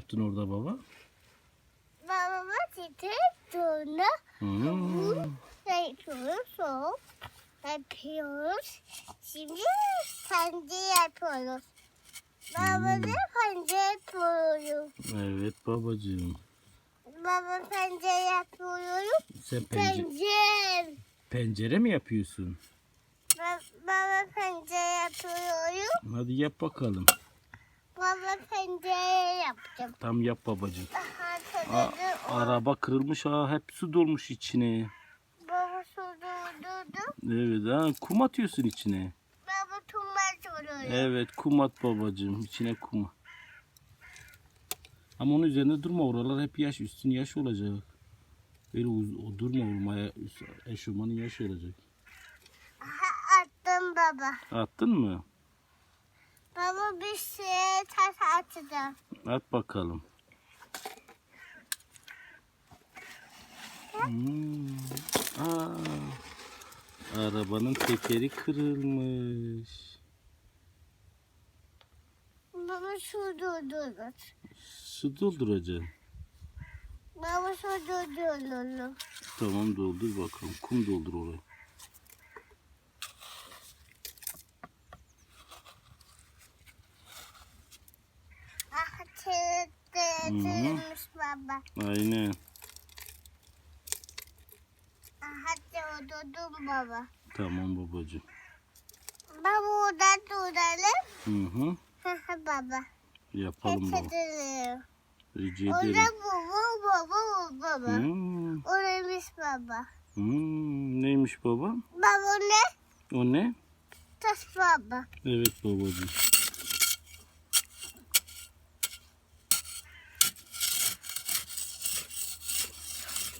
yaptın orada baba? Babama titir sonra Hmm. yapıyoruz. Soğuk yapıyoruz. Şimdi pencere yapıyoruz. Baba da pencere yapıyoruz. Evet babacığım. Baba pencere yapıyoruz. Sen pencere, Pencere. pencere mi yapıyorsun? Ba- Baba pencere yapıyoruz. Hadi yap bakalım. Baba pencere yaptım. Tam yap babacığım. Aa, araba kırılmış ha hep su dolmuş içine. Baba su doldurdu. Evet ha kum atıyorsun içine. Baba tumal soruyor. Evet kum at babacığım içine kum. Ama onun üzerinde durma oralar hep yaş üstün yaş olacak. Böyle uz- o durma olmaya eşofmanın yaş olacak. Aha, attım baba. Attın mı? Baba bir şey tas attı. At bakalım. Hmm. Aa, arabanın tekeri kırılmış. Baba su doldurdu. Su dolduracaksın. Baba su doldurdu. Tamam doldur bakalım. Kum doldur oraya. Aha çırpmış baba. Aynen. Aha doldurdum baba. Tamam babacığım. Baba oradan duralım. Hı hı. Baba. Yapalım baba. Keselim. Rica Orada ederim. baba baba baba. Hmm. Oraymış baba. Hmm. Neymiş baba? Baba ne? O ne? Tas baba. Evet babacığım.